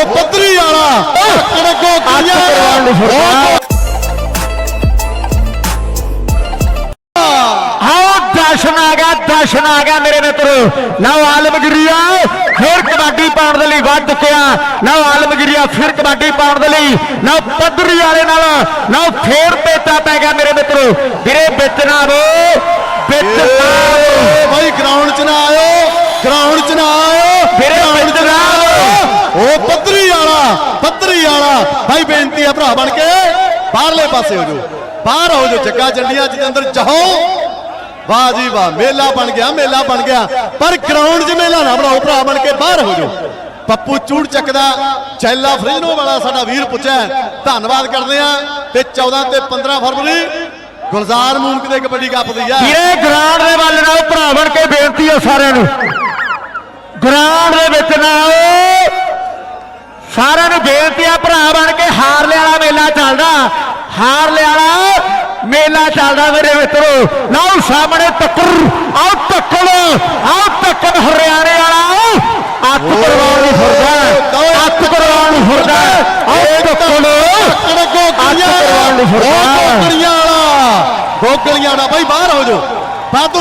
ਉਹ ਪੱਧਰੀ ਵਾਲਾ। ਫਿਰਦਾ। ਆਓ ਦਰਸ਼ਨ ਆ ਗਿਆ ਦਰਸ਼ਨ ਆ ਗਿਆ ਮੇਰੇ ਮਿੱਤਰੋ। ਲਓ ਆਲਮਗੀਰੀਆ ਫਿਰ ਕਬੱਡੀ ਪਾਉਣ ਦੇ ਲਈ ਵੱਧ ਚੁੱਕਿਆ ਲਓ ਆਲਮਗੀਰੀਆ ਫਿਰ ਕਬੱਡੀ ਪਾਉਣ ਦੇ ਲਈ। ਲਓ ਪੱਧਰੀ ਵਾਲੇ ਨਾਲ ਲਓ ਫੇਰ ਪੇਚਾ ਪੈ ਗਿਆ ਮੇਰੇ ਮਿੱਤਰੋ। ਵੀਰੇ ਵਿੱਚ ਨਾ ਆਵੋ। ਵਿੱਚ ਨਾ ਆਵੋ। ਭਾਈ ਗਰਾਊਂਡ 'ਚ ਨਾ ਆਇਓ। ਗਰਾਊਂਡ 'ਚ ਨਾ ਆਇਓ। ਵੀਰੇ ground 'ਚ ਵਿੱਚ ਨਾ ਆਇਓ। ਉਹ ਪੱਧਰੀ ਵਾਲਾ ਪੱਧਰੀ ਵਾਲਾ। ਭਾਈ ਬੇਨਤੀ ਆ ਭਰਾ ਬਣ ਕੇ, ਬਾਹਰਲੇ ਪਾਸੇ ਹੋ ਜਾਓ। ਬਾਹਰ ਹੋ ਜਾਓ ਜੱਗਾ ਜੰਡੀਆਂ ਚ ਅੰਦਰ ਚਾਹੋ ਵਾਹ ਜੀ ਵਾਹ, ਮੇਲਾ ਬਣ ਗਿਆ, ਮੇਲਾ ਬਣ ਗਿਆ। ਪਰ ਗਰਾਊਂਡ 'ਚ ਮੇਲਾ ਨਾ ਬਣਾਓ, ਭਰਾ ਬਣ ਕੇ ਬਾਹਰ ਹੋ ਜਾਓ। ਪੱਪੂ ਚੂੜ ਚੱਕਦਾ, ਚੈਲਾ ਫਰਿਜਨੋ ਵਾਲਾ ਸਾਡਾ ਵੀਰ ਪੁੱਛਿਆ ਧੰਨਵਾਦ ਕਰਦੇ ਆ ਤੇ 14 ਤੇ 15 ਫਰਵਰੀ, ਗੁਲਜ਼ਾਰ ਮੂਨਕ ਦੇ ਕਬੱਡੀ ਕੱਪ ਦੀ ਆ। ਵੀਰੇ ਗਰਾਊਂਡ ਦੇ ਵੱਲ ਨਾਲ ਭਰਾ ਬਣ ਕੇ ਬੇਨਤੀ ਆ ਸਾਰਿਆਂ ਨੂੰ। ਗਰਾਊਂਡ ਦੇ ਵਿੱਚ ਨਾ ਆਓ ਸਾਰਿਆਂ ਨੂੰ ਬੇਨਤੀ ਆ ਭਰਾ ਬਣ ਕੇ ਹਾਰਲੇ ਵਾਲਾ ਮੇਲਾ ਚੱਲਦਾ। ਹਾਰਲੇ ਵਾਲਾ ਮੇਲਾ ਚੱਲਦਾ ਮੇਰੇ ਮਿੱਤਰੋ। ਲਓ ਸਾਹਮਣੇ ਟੱਕਰ ਆਓ ਟੱਕਰ ਆਓ ਟੱਕਰ ਹਰਿਆਣੇ ਵਾਲਾ। ਅੱਤ ਕਰਵਾਉਣ ਨੂੰ ਫਿਰਦਾ ਅੱਤ ਕਰਵਾਉਣ ਨੂੰ ਫਿਰਦਾ ਆਓ ਟੱਕਰ ਅੱਤ ਕਰਵਾਉਣ ਨੂੰ ਫਿਰਦਾ ਗੋਗਲੀਆਂ ਵਾਲਾ। ਗੋਗਲੀਆਂ ਵਾਲਾ ਬਾਈ ਬਾਹਰ ਹੋ ਜਾਓ ਵਾਧੂ